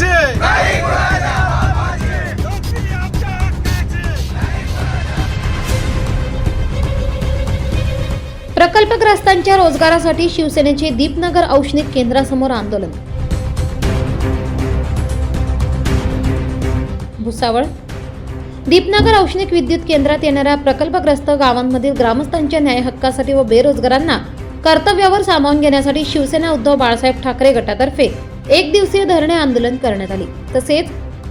बापाचे प्रकल्पग्रस्तांच्या रोजगारासाठी शिवसेनेचे दीपनगर औष्णिक केंद्रासमोर आंदोलन. भुसावळ. दीपनगर औष्णिक विद्युत केंद्रात येणाऱ्या प्रकल्पग्रस्त गावांमधील ग्रामस्थांच्या न्याय हक्कासाठी व बेरोजगारांना कर्तव्यावर सामावून घेण्यासाठी शिवसेना उद्धव बाळासाहेब ठाकरे गटातर्फे एक दिवसीय धरणे आंदोलन करण्यात आले. तसेच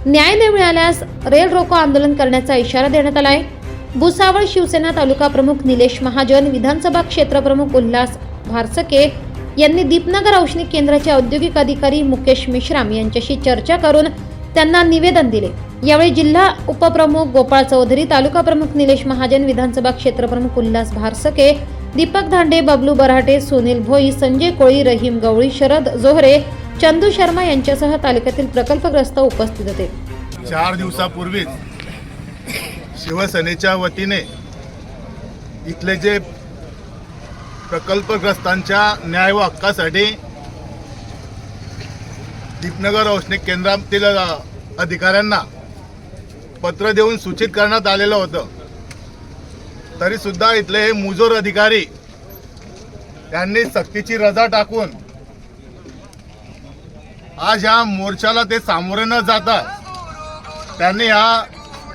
न्याय न मिळाल्यास रेल रोको आंदोलन करण्याचा इशारा देण्यात आला आहे. भुसावळ शिवसेना तालुका प्रमुख निलेश महाजन विधानसभा क्षेत्र प्रमुख उल्हास भारसके यांनी दीपनगर औष्णिक केंद्राचे औद्योगिक अधिकारी मुकेश मिश्राम यांच्याशी चर्चा करून त्यांना निवेदन दिले. यावेळी जिल्हा उपप्रमुख गोपाळ चौधरी तालुका प्रमुख निलेश महाजन विधानसभा क्षेत्र प्रमुख उल्हास भारसके दीपक धांडे बबलू बराटे सुनील भोई संजय कोळी रहीम गवळी शरद जोहरे चंदू शर्मा यांच्यासह तालुक्यातील प्रकल्पग्रस्त उपस्थित होते. चार दिवसापूर्वीच शिवसेनेच्या वतीने इथले जे प्रकल्पग्रस्तांच्या न्याय व हक्कासाठी दीपनगर औष्णिक केंद्रातील अधिकाऱ्यांना पत्र देऊन सूचित करण्यात आलेलं होतं. तरी सुद्धा इथले हे मुजोर अधिकारी त्यांनी सक्तीची रजा टाकून आज ह्या मोर्चाला ते सामोरे न जाता त्यांनी ह्या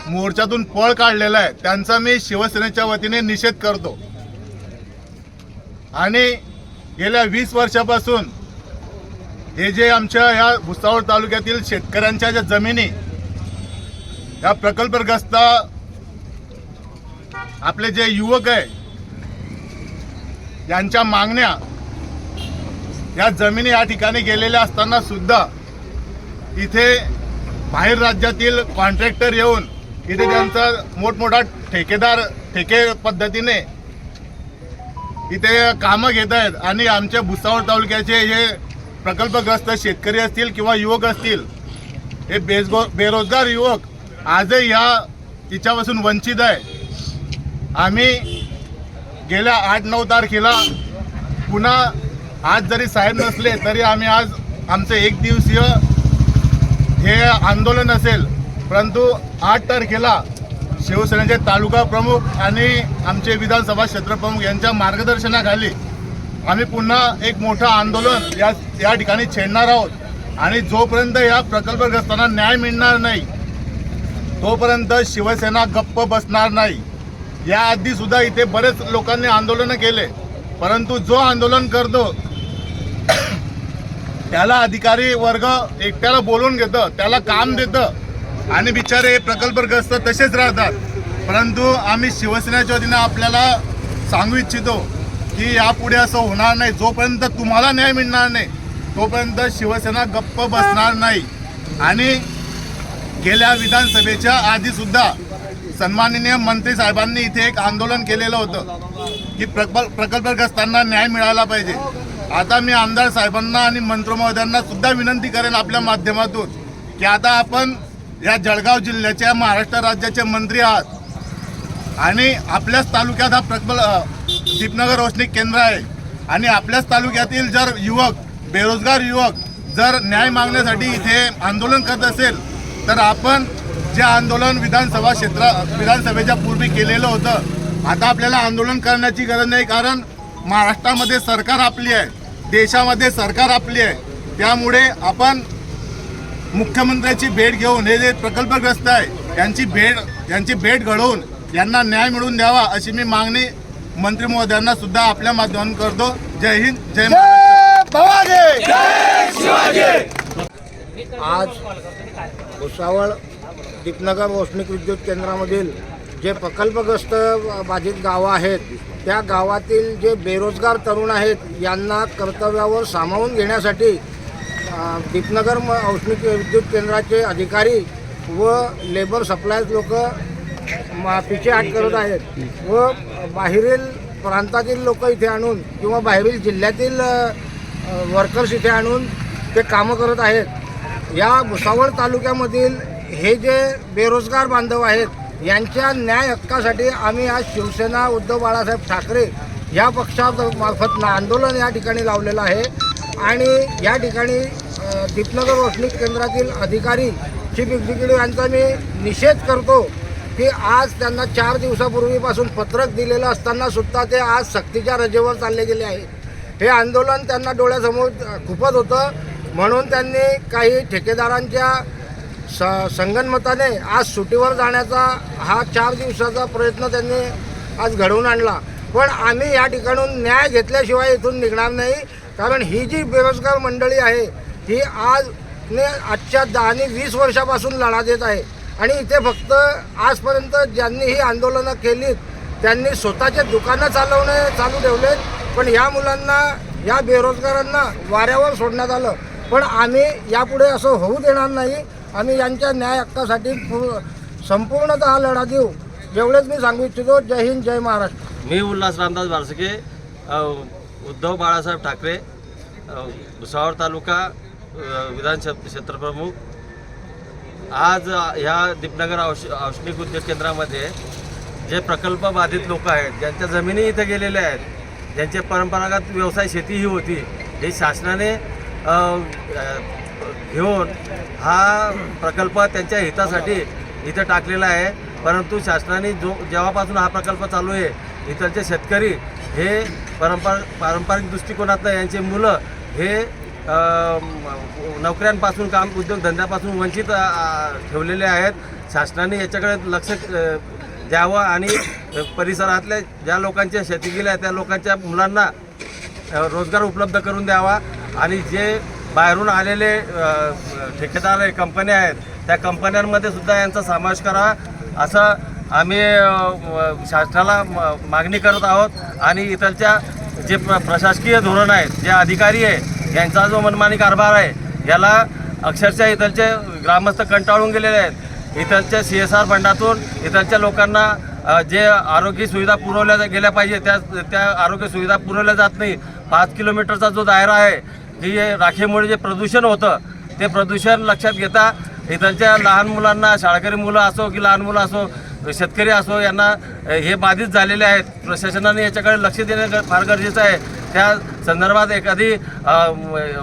मोर्चातून पळ काढलेला आहे. त्यांचा मी शिवसेनेच्या वतीने निषेध करतो. आणि गेल्या वीस वर्षापासून हे जे आमच्या ह्या भुसावळ तालुक्यातील शेतकऱ्यांच्या ज्या जमिनी या प्रकल्पग्रस्त आपले जे युवक आहे यांच्या मागण्या या जमिनी या ठिकाणी गेलेल्या असताना सुद्धा इथे बाहेर राज्यातील कॉन्ट्रॅक्टर येऊन इथे त्यांचा मोठमोठा ठेकेदार ठेके पद्धतीने इथे कामं घेत आहेत आणि आमच्या भुसावळ तालुक्याचे हे प्रकल्पग्रस्त शेतकरी असतील किंवा युवक असतील हे बेजगो बेरोजगार युवक आजही ह्या तिच्यापासून वंचित आहे. आम्ही गेल्या आठ नऊ तारखेला पुन्हा आज जरी साहेब नसले तरी आम्ही आज आमचं एक दिवसीय हे आंदोलन असेल. परंतु आठ तारखेला शिवसेनेचे तालुका प्रमुख आणि आमचे विधानसभा क्षेत्रप्रमुख यांच्या मार्गदर्शनाखाली आम्ही पुन्हा एक मोठं आंदोलन या या ठिकाणी छेडणार आहोत. आणि जोपर्यंत या प्रकल्पग्रस्तांना न्याय मिळणार नाही तोपर्यंत शिवसेना गप्प बसणार नाही. याआधीसुद्धा इथे बरेच लोकांनी आंदोलनं केले परंतु जो आंदोलन करतो त्याला अधिकारी वर्ग एकट्याला बोलवून घेतं त्याला काम देतं. आणि बिचारे प्रकल्पग्रस्त तसेच राहतात. परंतु आम्ही शिवसेनेच्या वतीनं आपल्याला सांगू इच्छितो की यापुढे असं होणार नाही. जोपर्यंत तुम्हाला न्याय मिळणार नाही तोपर्यंत शिवसेना गप्प बसणार नाही. आणि गेल्या विधानसभेच्या आधीसुद्धा सन्माननीय मंत्री साहेबांनी इथे एक आंदोलन केलेलं होतं की प्रकल्प प्रकल्पग्रस्तांना न्याय मिळाला पाहिजे. आता मी आमदार साहेबांना आणि मंत्रमहोदयांना सुद्धा विनंती करेन आपल्या माध्यमातून की आता आपण या जळगाव जिल्ह्याच्या महाराष्ट्र राज्याचे मंत्री आहात. आणि आपल्याच तालुक्यात हा प्रकल्प दीपनगर रोशनी केंद्र आहे. आणि आपल्याच तालुक्यातील जर युवक बेरोजगार युवक जर न्याय मागण्यासाठी इथे आंदोलन करत असेल तर आपण जे आंदोलन विधानसभा क्षेत्र विधानसभेच्या पूर्वी केलेलं होतं आता आपल्याला आंदोलन करण्याची गरज नाही कारण महाराष्ट्रामध्ये सरकार आपली आहे. देशामध्ये सरकार आपली आहे. त्यामुळे आपण मुख्यमंत्र्याची भेट घेऊन हे जे प्रकल्पग्रस्त आहे यांची भेट यांची भेट घडवून यांना न्याय मिळवून द्यावा अशी मी मागणी मंत्री महोदयांना सुद्धा आपल्या माध्यमातून करतो. जय हिंद जय आज भुसावळ दीपनगर औष्णिक विद्युत केंद्रामधील जे प्रकल्पग्रस्त बाधित गावं आहेत त्या गावातील जे बेरोजगार तरुण आहेत यांना कर्तव्यावर सामावून घेण्यासाठी दीपनगर म- औष्णिक विद्युत केंद्राचे अधिकारी व लेबर सप्लायज लोक पिछे आट करत आहेत व बाहेरील प्रांतातील लोक इथे आणून किंवा बाहेरील जिल्ह्यातील वर्कर्स इथे आणून ते कामं करत आहेत. या भुसावळ तालुक्यामधील हे जे बेरोजगार बांधव आहेत यांच्या न्याय हक्कासाठी आम्ही आज शिवसेना उद्धव बाळासाहेब ठाकरे या पक्षामार्फत ना आंदोलन या ठिकाणी लावलेलं आहे. आणि या ठिकाणी दीपनगर औष्णिक केंद्रातील अधिकारी चीफ एक्झिक्युटिव्ह यांचा मी निषेध करतो की आज त्यांना चार दिवसापूर्वीपासून पत्रक दिलेलं असताना सुद्धा ते आज सक्तीच्या रजेवर चालले गेले आहे हे आंदोलन त्यांना डोळ्यासमोर खूपच खुपत होतं. म्हणून त्यांनी काही ठेकेदारांच्या स संगनमताने आज सुटीवर जाण्याचा हा चार दिवसाचा प्रयत्न त्यांनी आज घडवून आणला. पण आम्ही या ठिकाणून न्याय घेतल्याशिवाय इथून निघणार नाही. कारण ही जी बेरोजगार मंडळी आहे ही आज ने आजच्या दहा आणि वीस वर्षापासून लढा देत आहे. आणि इथे फक्त आजपर्यंत ज्यांनी ही आंदोलनं केलीत त्यांनी स्वतःचे दुकानं चालवणे चालू ठेवलेत. पण या मुलांना या बेरोजगारांना वाऱ्यावर सोडण्यात आलं. पण आम्ही यापुढे असं होऊ देणार नाही. आणि यांच्या न्याय हक्कासाठी संपूर्णतः हा लढा देऊ एवढेच मी सांगू इच्छितो. जय हिंद जय महाराष्ट्र. मी उल्हास रामदास बारसके उद्धव बाळासाहेब ठाकरे भुसावळ तालुका विधान क्षेत्रप्रमुख आज ह्या दीपनगर औष औष्णिक उद्योग केंद्रामध्ये जे प्रकल्प बाधित लोक आहेत ज्यांच्या जमिनी इथं गेलेल्या आहेत ज्यांचे परंपरागत व्यवसाय शेती ही होती हे शासनाने घेऊन हा प्रकल्प त्यांच्या हितासाठी इथं टाकलेला आहे. परंतु शासनाने जो जेव्हापासून हा प्रकल्प चालू आहे इथलचे शेतकरी हे परंपर पारंपरिक दृष्टिकोनातनं यांचे मुलं हे नोकऱ्यांपासून काम उद्योगधंद्यापासून वंचित ठेवलेले आहेत. शासनाने याच्याकडे लक्ष द्यावं आणि परिसरातल्या ज्या लोकांच्या शेती गेल्या त्या लोकांच्या मुलांना रोजगार उपलब्ध करून द्यावा. आणि जे बाहेरून आलेले ठेकेदार कंपन्या आहेत त्या कंपन्यांमध्ये सुद्धा यांचा समावेश करा. असं आम्ही शासनाला म- मागणी करत आहोत आणि इथलच्या जे प्र प्रशासकीय धोरण आहेत जे अधिकारी आहे यांचा जो मनमानी कारभार आहे याला अक्षरशः इथलचे ग्रामस्थ कंटाळून गेलेले आहेत. इथलच्या सी एस आर फंडातून इथलच्या लोकांना जे आरोग्य सुविधा पुरवल्या जा- गेल्या पाहिजे त्या त्या आरोग्य सुविधा पुरवल्या जात नाही. पाच किलोमीटरचा जो दायरा आहे हे राखेमुळे जे प्रदूषण होतं ते प्रदूषण लक्षात घेता इथलच्या लहान मुलांना शाळकरी मुलं असो की लहान मुलं असो शेतकरी असो यांना हे बाधित झालेले आहेत. प्रशासनाने याच्याकडे लक्ष देणं फार गरजेचं आहे. त्या संदर्भात एखादी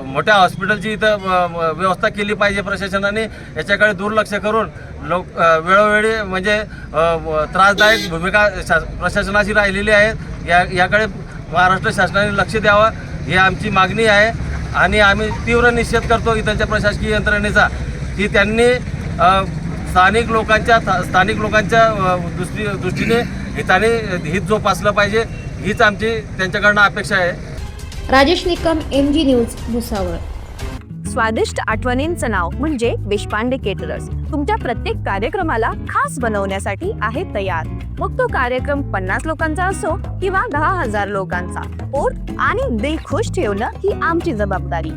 मोठ्या हॉस्पिटलची इथं व्यवस्था केली पाहिजे प्रशासनाने. याच्याकडे दुर्लक्ष करून लोक वेळोवेळी म्हणजे त्रासदायक भूमिका शा प्रशासनाची राहिलेली आहे. या याकडे महाराष्ट्र शासनाने लक्ष द्यावं. ही आमची मागणी आहे. आणि आम्ही तीव्र निषेध करतो इथलच्या प्रशासकीय यंत्रणेचा की त्यांनी स्थानिक लोकांच्या स्थानिक लोकांच्या दृष्टी दृष्टीने हिताने हित जोपासलं पाहिजे. हीच आमची त्यांच्याकडनं अपेक्षा आहे. Rajesh Nikam M G news Bhusawal. स्वादिष्ट आठवणींचं नाव म्हणजे देशपांडे केटरर्स तुमच्या प्रत्येक कार्यक्रमाला खास बनवण्यासाठी आहे तयार. मग तो कार्यक्रम पन्नास लोकांचा असो किंवा दहा हजार लोकांचा. पोट आणि दिल खुश ठेवणं ही आमची जबाबदारी.